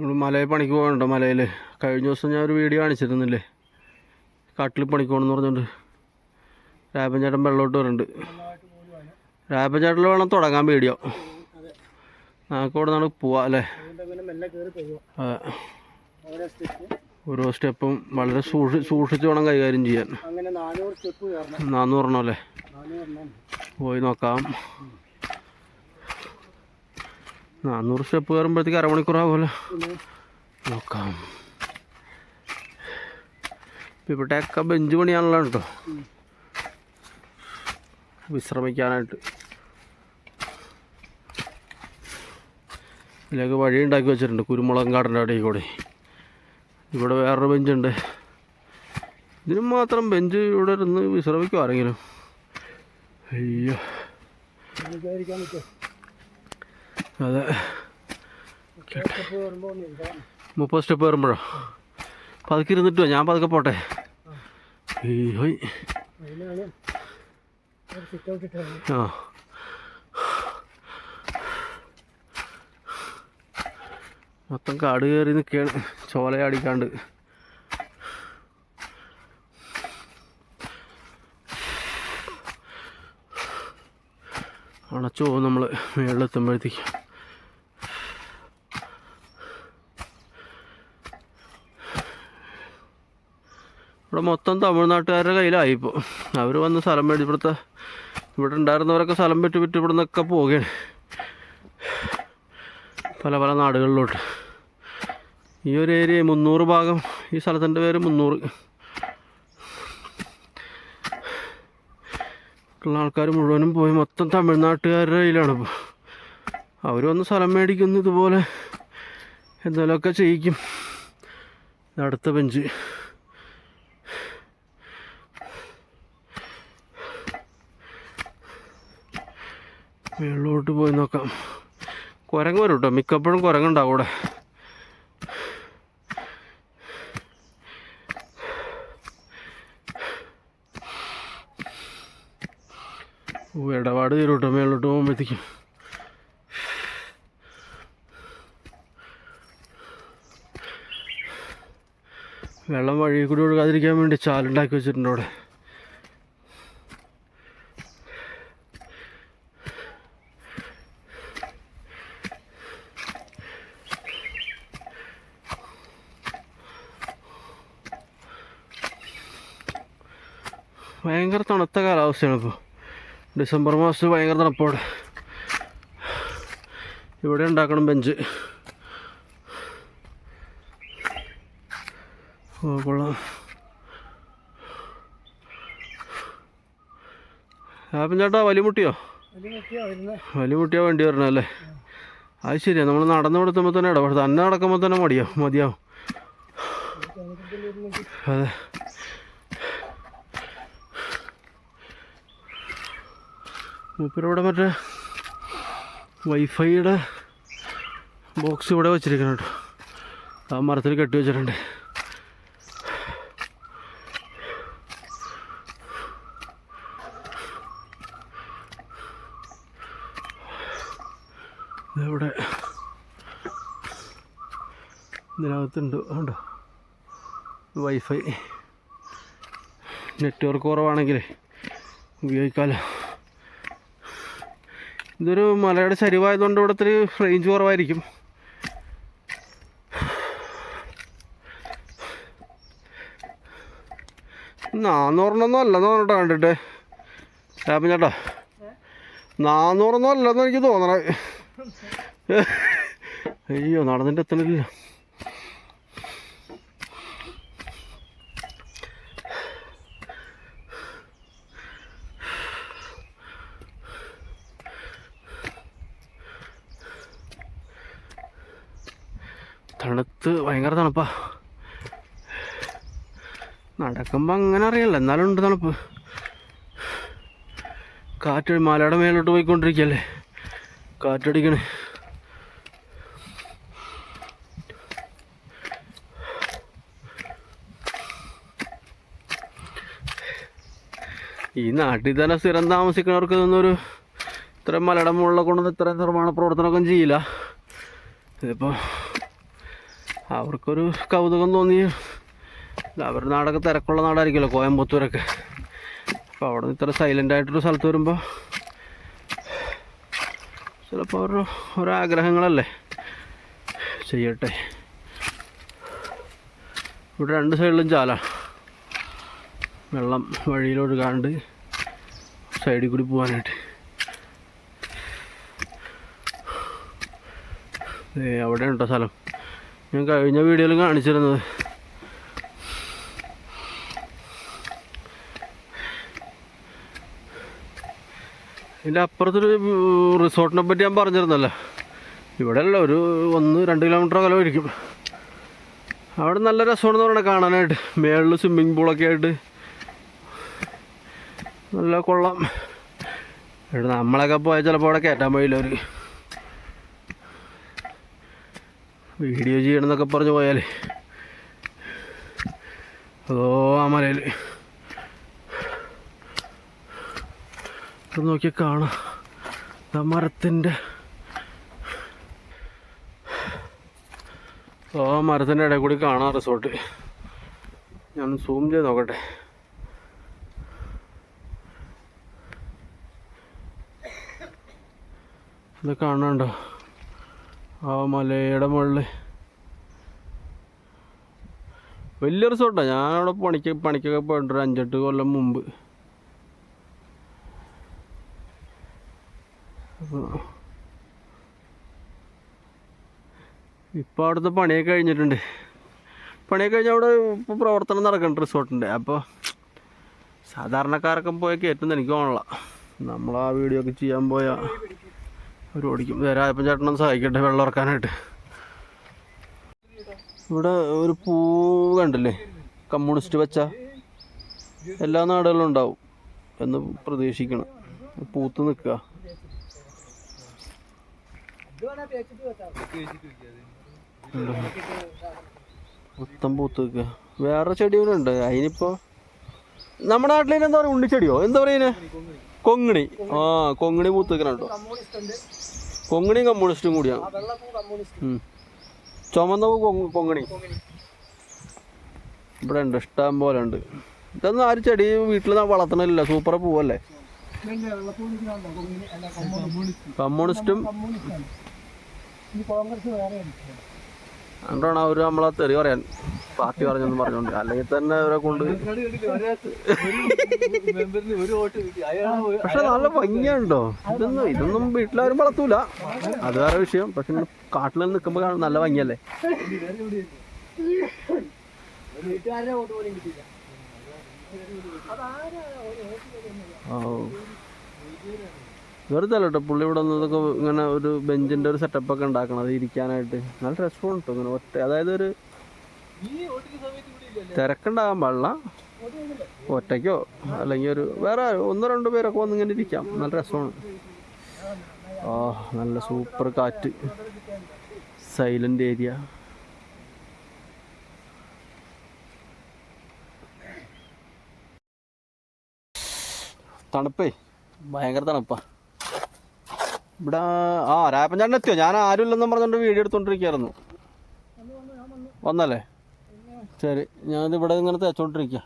നമ്മൾ മലയിൽ പണിക്ക് പോകണ്ടോ മലയിൽ കഴിഞ്ഞ ദിവസം ഞാൻ ഒരു വീഡിയോ കാണിച്ചിരുന്നില്ലേ? കാട്ടിൽ പണിക്ക് പോകണമെന്ന് പറഞ്ഞുകൊണ്ട് രാപ്പൻ ചേട്ടൻ വെള്ളോട്ട് വരുന്നുണ്ട് രാപ്പൻ വേണം തുടങ്ങാൻ വീഡിയോ. നമുക്ക് ഇവിടെ നിന്നാണ് പോവാം അല്ലേ. ഓരോ സ്റ്റെപ്പ് വളരെ സൂക്ഷി സൂക്ഷിച്ച് വേണം കൈകാര്യം ചെയ്യാൻ. അങ്ങനെ നാനൂറ് സ്റ്റെപ്പ് കയറണം. നാന്ന് പറഞ്ഞല്ലേ നാനൂറ് എണ്ണം പോയി നോക്കാം. നാന്നൂറ് സ്റ്റെപ്പ് കയറുമ്പോഴത്തേക്ക് അരമണിക്കൂറാവുമല്ലോ. നോക്കാം. ഇവിടെയൊക്കെ ബെഞ്ച് പണിയാണല്ലോ കേട്ടോ. വിശ്രമിക്കാനായിട്ട്. ഇതിലേക്ക് വഴി ഉണ്ടാക്കി വെച്ചിട്ടുണ്ട് കുരുമുളക് കാടിന്റെ അടിയിൽ കൂടി. ഇവിടെ വേറൊരു ബെഞ്ചുണ്ട് ഇതിനും മാത്രം ബെഞ്ച് ഇവിടെ ഇരുന്ന് വിശ്രമിക്കും ആരെങ്കിലും. അയ്യോ. അതെ. മുപ്പത് സ്റ്റെപ്പ് കയറുമ്പോഴോ പതുക്കെ ഇരുന്നിട്ടോ ഞാൻ പതുക്കെ പോട്ടെ. ആ. മൊത്തം കാട് കയറി നിൽക്കുകയാണ് ചോലയാടിക്കാണ്ട് അണച്ചു പോകും നമ്മൾ മേളിലെത്തുമ്പോഴത്തേക്ക്. ഇവിടെ മൊത്തം തമിഴ്നാട്ടുകാരുടെ കയ്യിലായി ഇപ്പോൾ അവർ വന്ന് സ്ഥലം മേടിച്ച് ഇവിടുത്തെ ഇവിടെ ഉണ്ടായിരുന്നവരൊക്കെ സ്ഥലം വിറ്റ് വിറ്റ് ഇവിടെ നിന്നൊക്കെ പോവുകയാണ്. പല പല നാടുകളിലോട്ട്. ഈ ഒരു ഏരിയ മുന്നൂറ് ഭാഗം ഈ സ്ഥലത്തിന്റെ പേര് മുന്നൂറ്. ഉള്ള ആൾക്കാർ മുഴുവനും പോയി. മൊത്തം തമിഴ്നാട്ടുകാരുടെ കയ്യിലാണ് ഇപ്പോൾ അവർ വന്ന് സ്ഥലം മേടിക്കുന്നു ഇതുപോലെ. എന്തെങ്കിലുമൊക്കെ ചെയ്യിക്കും. അടുത്ത ബെഞ്ച്. മേളിലോട്ട് പോയി നോക്കാം. കുരങ്ങ് വരും കേട്ടോ മിക്കപ്പോഴും കുരങ്ങുണ്ടാവും അവിടെ. ഇടപാട് തരും കേട്ടോ മേളിലോട്ട് പോകുമ്പോഴത്തേക്കും. വെള്ളം വഴി കൂടി ഒഴുകാതിരിക്കാൻ വേണ്ടി ചാലുണ്ടാക്കി വെച്ചിട്ടുണ്ട് അവിടെ. ഭയങ്കര തണുത്ത കാലാവസ്ഥയാണ് ഇപ്പോൾ ഡിസംബർ മാസത്തിൽ ഭയങ്കര തണുപ്പാണ്. ഇവിടെ ഉണ്ടാക്കണം ബെഞ്ച്. കൊള്ളാം. ആപ്പൻ ചേട്ടാ വലിമുട്ടിയോ വലിമുട്ടിയോ വേണ്ടി വരണല്ലേ അത് ശരിയാ നമ്മൾ നടന്നു കൊടുത്തുമ്പോൾ തന്നെ ഇടപെടും. തന്നെ നടക്കുമ്പോൾ തന്നെ മടിയാവും മതിയാവും. അതെ. മൂപ്പരിവിടെ മറ്റേ വൈഫൈയുടെ ബോക്സ് ഇവിടെ വെച്ചിരിക്കണം കേട്ടോ ആ മരത്തിൽ കെട്ടി വെച്ചിട്ടുണ്ട്. ഇവിടെ ഇതിനകത്തുണ്ട്. കണ്ടോ? വൈഫൈ. നെറ്റ്വർക്ക് കുറവാണെങ്കിൽ ഉപയോഗിക്കാമല്ലോ ഇതൊരു മലയുടെ ചരിവായതുകൊണ്ട് ഇവിടെ ഇത്തിരി റേഞ്ച് കുറവായിരിക്കും. നാന്നൂറിനൊന്നും അല്ലെന്ന് പറഞ്ഞിട്ട് കണ്ടിട്ട്. ലാഭം ചേട്ടാ നാന്നൂറൊന്നും അല്ലെന്ന് എനിക്ക് തോന്നണേ. അയ്യോ നടന്നിട്ട് എത്തണില്ല. തണുത്ത് ഭയങ്കര തണുപ്പാ. നടക്കുമ്പോൾ അങ്ങനെ അറിയില്ല. എന്നാലും ഉണ്ട് തണുപ്പ്. കാറ്റ് മലയുടെ മേലോട്ട് പോയിക്കൊണ്ടിരിക്കുകയല്ലേ കാറ്റടിക്കണേ. ഈ നാട്ടിൽ തന്നെ സ്ഥിരം താമസിക്കുന്നവർക്ക് ഇതൊന്നും ഒരു ഇത്രയും മലയുടെ മുകളിലെ കൊണ്ടൊന്നും ഇത്രയും നിർമ്മാണ പ്രവർത്തനമൊക്കെ ചെയ്യില്ല. ഇതിപ്പോൾ അവർക്കൊരു കൗതുകം തോന്നി. അവരുടെ നാടൊക്കെ തിരക്കുള്ള നാടായിരിക്കുമല്ലോ കോയമ്പത്തൂരൊക്കെ. അപ്പോൾ അവിടെ നിന്ന് ഇത്ര സൈലന്റ് ആയിട്ടൊരു സ്ഥലത്ത് വരുമ്പോൾ ചിലപ്പോൾ ഓരോ ഒരാഗ്രഹങ്ങളല്ലേ ചെയ്യട്ടെ. ഇവിടെ രണ്ട് സൈഡിലും ചാല. വെള്ളം വഴിയിലൊഴുകാണ്ട് സൈഡിൽ കൂടി പോകാനായിട്ട് അവിടെ ഉണ്ടോ സ്ഥലം. ഞാൻ കഴിഞ്ഞ വീഡിയോയിൽ കാണിച്ചിരുന്നത്. ഇതിന്റെ അപ്പുറത്തൊരു റിസോർട്ടിനെ പറ്റി ഞാൻ പറഞ്ഞിരുന്നല്ലോ. ഇവിടെ അല്ല ഒരു ഒന്ന് രണ്ട് കിലോമീറ്റർ അകലമായിരിക്കും അവിടെ നല്ല രസമാണെന്ന് പറയണത് കാണാനായിട്ട്. മേളിൽ സ്വിമ്മിങ് പൂളൊക്കെ ആയിട്ട്. നല്ല കൊള്ളാം. ഇവിടെ നമ്മളൊക്കെ പോയാൽ ചിലപ്പോൾ അവിടെ കയറ്റാൻ പോയില്ല ഒരു വീഡിയോ ചെയ്യണമെന്നൊക്കെ പറഞ്ഞു പോയാൽ അതോ ആ മലയിൽ നോക്കി കാണാം. ആ മരത്തിന്റെ ആ മരത്തിന്റെ ഇടയിൽ കൂടി കാണാം റിസോർട്ട്. ഞാൻ സൂം ചെയ്ത് നോക്കട്ടെ. ഇത് കാണാണ്ടോ ആ മലയുടെ മുകളിൽ വലിയ റിസോർട്ടാണ് ഞാനവിടെ പണിക്ക് പണിക്കൊക്കെ പോയിട്ടുണ്ട്. അഞ്ചെട്ട് കൊല്ലം മുമ്പ്. ഇപ്പോൾ അവിടുത്തെ പണിയൊക്കെ കഴിഞ്ഞിട്ടുണ്ട്. പണിയൊക്കെ കഴിഞ്ഞാൽ അവിടെ ഇപ്പോൾ പ്രവർത്തനം നടക്കുന്നുണ്ട് റിസോർട്ടിന്റെ അപ്പോൾ സാധാരണക്കാരൊക്കെ പോയൊക്കെ ഏറ്റവും എനിക്ക് തോന്നല നമ്മൾ ആ വീഡിയോ ഒക്കെ ചെയ്യാൻ പോയാൽ അവർ ഓടിക്കും രാജപ്പൻ ചേട്ടനും സഹായിക്കട്ടെ വെള്ളം ഇറക്കാനായിട്ട് ഇവിടെ ഒരു പൂ കണ്ടില്ലേ? കമ്മ്യൂണിസ്റ്റ് വെച്ച എല്ലാ നാടുകളിലും ഉണ്ടാവും എന്ന് പ്രതീക്ഷിക്കണം. പൂത്ത് നിൽക്കുക. മൊത്തം പൂത്ത് നിൽക്കുക. വേറെ ചെടികളുണ്ട്. അതിനിപ്പോൾ നമ്മുടെ നാട്ടിൽ എന്താ പറയുക ഉണ്ണിച്ചെടിയോ? എന്താ പറയുന്നത് കൊങ്ങിണി. ആ കൊങ്ങിണി പൂത്ത് നിൽക്കണം കേട്ടോ. കൊങ്ങിണിയും കമ്മ്യൂണിസ്റ്റും കൂടിയാണ്. ചുമന്ന കൊങ്ങിണി ഇവിടെ ഉണ്ട് ഇഷ്ടം പോലെ ഉണ്ട്. ഇതൊന്നും ആരും ചെടി വീട്ടിൽ വളർത്തണില്ല സൂപ്പർ പൂവല്ലേ? കമ്മ്യൂണിസ്റ്റ്. കോൺഗ്രസ് വേറെ അതുകൊണ്ടാണ് അവർ നമ്മളെ തെറി പറയാൻ പാർട്ടി പറഞ്ഞെന്ന് പറഞ്ഞോണ്ട്. അല്ലെങ്കിൽ തന്നെ അവരെ കൊണ്ട് പക്ഷെ നല്ല ഭംഗിയുണ്ടോ? ഇതൊന്നും ഇതൊന്നും വീട്ടിലാരും വളർത്തൂല. അത് വേറെ വിഷയം. പക്ഷെ കാട്ടിൽ കാട്ടിൽ നിൽക്കുമ്പോൾ കാണും നല്ല ഭംഗിയല്ലേ? ഓ. വെറുതെ അല്ല കേട്ടോ പുള്ളി ഇവിടെ വന്നതൊക്കെ ഇങ്ങനെ ഒരു ബെഞ്ചിന്റെ ഒരു സെറ്റപ്പ് ഒക്കെ ഉണ്ടാക്കണത് ഇരിക്കാനായിട്ട്. നല്ല രസമുണ്ട് കേട്ടോ ഇങ്ങനെ ഒറ്റ അതായത് ഒരു തിരക്കുണ്ടാകാൻ പാടില്ല. ഒറ്റയ്ക്കോ അല്ലെങ്കിൽ ഒരു വേറെ ഒന്നോ രണ്ടോ പേരൊക്കെ വന്ന് ഇങ്ങനെ ഇരിക്കാം. നല്ല രസമാണ്. ആ നല്ല സൂപ്പർ കാറ്റ്. സൈലന്റ് ഏരിയ തണുപ്പേ? ഭയങ്കര തണുപ്പാ. ഇവിടെ ആ രാപ്പൻ ചേട്ടൻ എത്തിയോ? ഞാൻ ആരും ഇല്ലെന്നും പറഞ്ഞുകൊണ്ട് വീഡിയോ എടുത്തോണ്ടിരിക്കുകയായിരുന്നു വന്നല്ലേ? ശരി ഞാനിത് ഇവിടെ ഇങ്ങനെ തേച്ചോണ്ടിരിക്കുക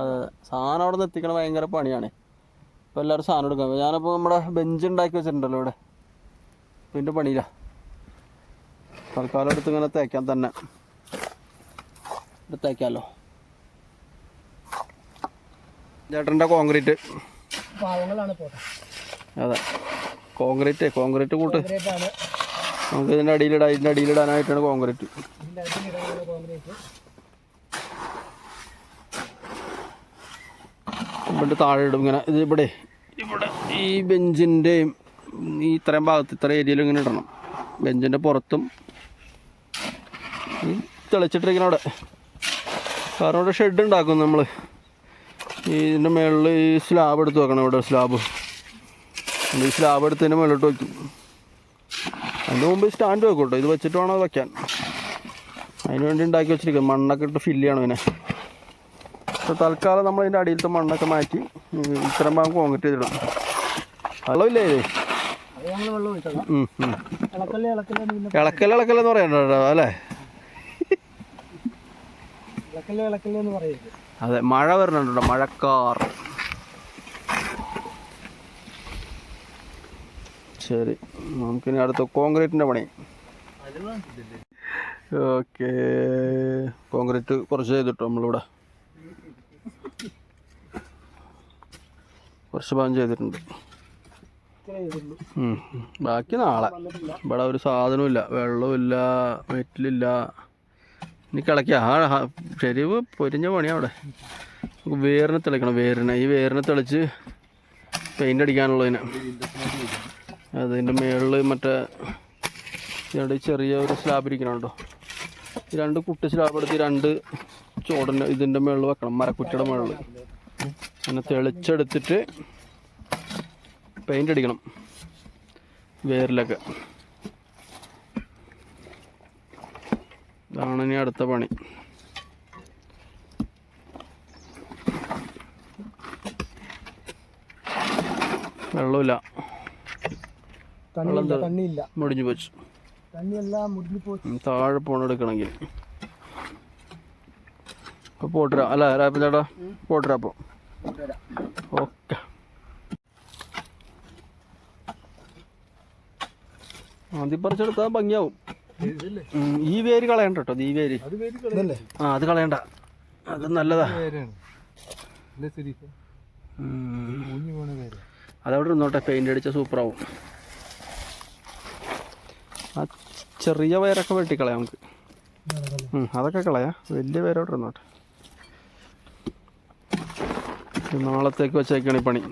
അതെ സാധനം അവിടെ നിന്ന് എത്തിക്കണ ഭയങ്കര പണിയാണ്. ഇപ്പോൾ എല്ലാവരും സാധനം എടുക്കാം ഞാനിപ്പോൾ നമ്മുടെ ബെഞ്ച് ഉണ്ടാക്കി വെച്ചിട്ടുണ്ടല്ലോ ഇവിടെ. പിന്നെ പണിയില്ല തൽക്കാലം എടുത്ത് ഇങ്ങനെ തേക്കാൻ തന്നെ. തേക്കാമല്ലോ ചേട്ടന്റെ കോൺക്രീറ്റ്. പാവങ്ങളാണ് പോട്ടെ അതെ. കോൺക്രീറ്റ് കോൺക്രീറ്റ് കൂട്ട്. നമുക്ക് ഇതിന്റെ അടിയിലിടാം ഇതിന്റെ അടിയിലിടാനായിട്ടാണ് കോൺക്രീറ്റ്. ഇവിടെ താഴെ ഇടും ഇങ്ങനെ. ഇത് ഇവിടെ ഇവിടെ. ഈ ബെഞ്ചിന്റെയും ഈ ഇത്രയും ഭാഗത്ത് ഇത്ര ഏരിയയിലും ഇങ്ങനെ ഇടണം. ബെഞ്ചിന്റെ പുറത്തും തെളിച്ചിട്ടിരിക്കണം അവിടെ. കാരണം ഇവിടെ ഷെഡ് ഉണ്ടാക്കും നമ്മൾ ഈ ഇതിന്റെ മുകളിൽ ഈ സ്ലാബ് എടുത്ത് വെക്കണം ഇവിടെ സ്ലാബ്. ഈ സ്ലാബ് മുകളിലോട്ട് വയ്ക്കും അതിന് മുമ്പ് സ്റ്റാൻഡ് വെക്കും കേട്ടോ ഇത് വെച്ചിട്ട് വേണം അത് വയ്ക്കാൻ അതിന് വേണ്ടി ഉണ്ടാക്കി വെച്ചിരിക്കും മണ്ണൊക്കെ ഇട്ട് ഫില്ല് ചെയ്യണം ഇതിനെ. അപ്പോൾ തൽക്കാലം നമ്മൾ ഇതിന്റെ അടിയിലത്തെ മണ്ണൊക്കെ മാറ്റി ഇത്രയും ഭാഗം കോൺക്രീറ്റ് ചെയ്തിടും. വെള്ളമില്ലേ ഇത്? ഇളക്കൽ എന്ന് ഇളക്കലെന്ന് പറയണ്ടോ അല്ലേ? അതെ മഴ വരുന്നുണ്ടോ മഴക്കാർ. ശരി. നമുക്കിനി അടുത്ത കോൺക്രീറ്റിന്റെ പണി. ഓക്കെ. കോൺക്രീറ്റ് കുറച്ച് ചെയ്തിട്ടോ നമ്മളിവിടെ? കുറച്ച് ഭാഗം ചെയ്തിട്ടുണ്ട്. ബാക്കി നാളെ. ഇവിടെ ഒരു സാധനമില്ല വെള്ളമില്ല മെറ്റിലില്ല. ഇനി കിളക്കുക ആ ചെരിവ് പൊരിഞ്ഞ പണിയാ അവിടെ. വേറിനെ തെളിക്കണം. വേറിനെ ഈ വേറിനെ തെളിച്ച് പെയിന്റ് അടിക്കാനുള്ളതിന്. അതിന്റെ മുകളിൽ മറ്റേ ഇവിടെ ചെറിയ ഒരു സ്ലാബ് ഇരിക്കണുണ്ടോ രണ്ട് കുട്ടി സ്ലാബ് എടുത്ത് രണ്ട് ചോടിന്റെ ഇതിന്റെ മുകളിൽ വെക്കണം മരക്കുറ്റിയുടെ മുകളിൽ അങ്ങനെ തെളിച്ചെടുത്തിട്ട് പെയിന്റ് അടിക്കണം വേരിലൊക്കെ. ഇതാണ് ഇനി അടുത്ത പണി. വെള്ളമില്ല. തണ്ണിയില്ല തണ്ണിയില്ല. മുടിഞ്ഞു പോച്ചു. തണ്ണിയെല്ലാം മുടിഞ്ഞു ഉം, താഴെ പോണ എടുക്കണമെങ്കിൽ പോട്ടുരാ അല്ല രാപ്പ ചേട്ടാ പോട്ടുരാ അപ്പോൾ ഓക്കെ. ആദ്യം പറിച്ചെടുത്താൽ ഭംഗിയാവും. ഈ വേര് കളയണ്ട കേട്ടോ ഈ വേര്. ആ അത് കളയണ്ട. അത് നല്ലതാ. അതവിടെ നിന്നോട്ടെ പെയിന്റ് അടിച്ച സൂപ്പറാവും. ആ ചെറിയ വയറൊക്കെ വെട്ടിക്കളയാം നമുക്ക്. അതൊക്കെ കളയാം. വലിയ പേരോട്ട് നാളത്തേക്ക് വെച്ചേക്കാണ് ഈ പണി.